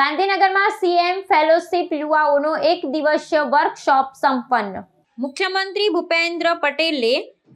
ગાંધીનગરમાં CM fellowship યુવાઓનો એક દિવસીય વર્કશોપ સંપન્ન. મુખ્યમંત્રી ભૂપેન્દ્ર પટેલે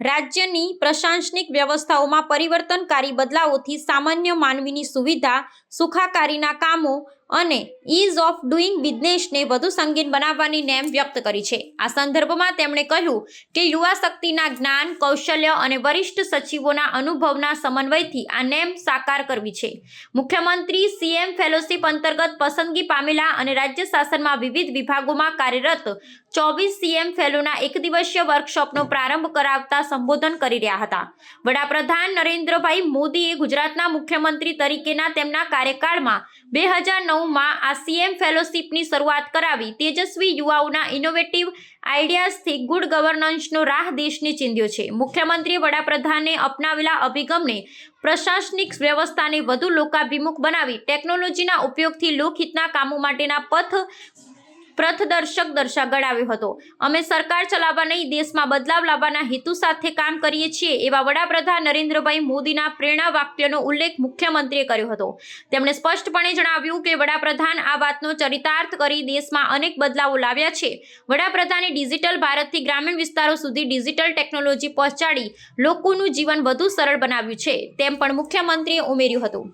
રાજ્યની પ્રશાસનિક વ્યવસ્થાઓમાં પરિવર્તનકારી બદલાવોથી સામાન્ય માનવીની સુવિધા, સુખાકારીના કામો અને ઇઝ ઓફ ડુઈંગ બિઝનેસને વધુ સંગીન બનાવવાની નેમ વ્યક્ત કરી છે. આ સંદર્ભમાં તેમણે કહ્યું કે યુવા શક્તિના જ્ઞાન, કૌશલ્ય અને વરિષ્ઠ સચિવોના અનુભવના સમન્વયથી આ નેમ સાકાર કરવી છે. મુખ્યમંત્રી, સીએમ, ફેલોશિપ અંતર્ગત પસંદગી પામેલા અને રાજ્ય શાસનમાં વિવિધ વિભાગોમાં કાર્યરત ચોવીસ સીએમ ફેલોના એક દિવસીય વર્કશોપનો પ્રારંભ કરાવતા સંબોધન કરી રહ્યા હતા. વડાપ્રધાન નરેન્દ્રભાઈ મોદીએ ગુજરાતના મુખ્યમંત્રી તરીકેના તેમના કાર્યકાળમાં બે હજાર નવમાં આ સીએમ ફેલોશિપની શરૂઆત કરાવી. તેજસ્વી યુવાઓના ઇનોવેટિવ આઈડિયાઝથી ગુડ ગવર્નન્સનો રાહ દેશને ચીંધ્યો છે. મુખ્યમંત્રી વડાપ્રધાને અપનાવેલા અભિગમને પ્રશાસનિક વ્યવસ્થાને વધુ લોકાભિમુખ બનાવી ટેકનોલોજીના ઉપયોગથી લોકહિતના કામો માટેના પથ પ્રથદર્શક દર્શા ગણાવ્યો હતો. અમે સરકાર ચલાવવા નહીં, દેશમાં બદલાવ લાવવાના હેતુ સાથે કામ કરીએ છીએ, એવા વડાપ્રધાન નરેન્દ્રભાઈ મોદીના પ્રેરણા વાક્યનો ઉલ્લેખ મુખ્યમંત્રીએ કર્યો હતો. તેમણે સ્પષ્ટપણે જણાવ્યું કે વડાપ્રધાન આ વાતનો ચરિતાર્થ કરી દેશમાં અનેક બદલાવો લાવ્યા છે. વડાપ્રધાને ડિજિટલ ભારતથી ગ્રામીણ વિસ્તારો સુધી ડિજિટલ ટેકનોલોજી પહોંચાડી લોકોનું જીવન વધુ સરળ બનાવ્યું છે, તેમ પણ મુખ્યમંત્રીએ ઉમેર્યું હતું.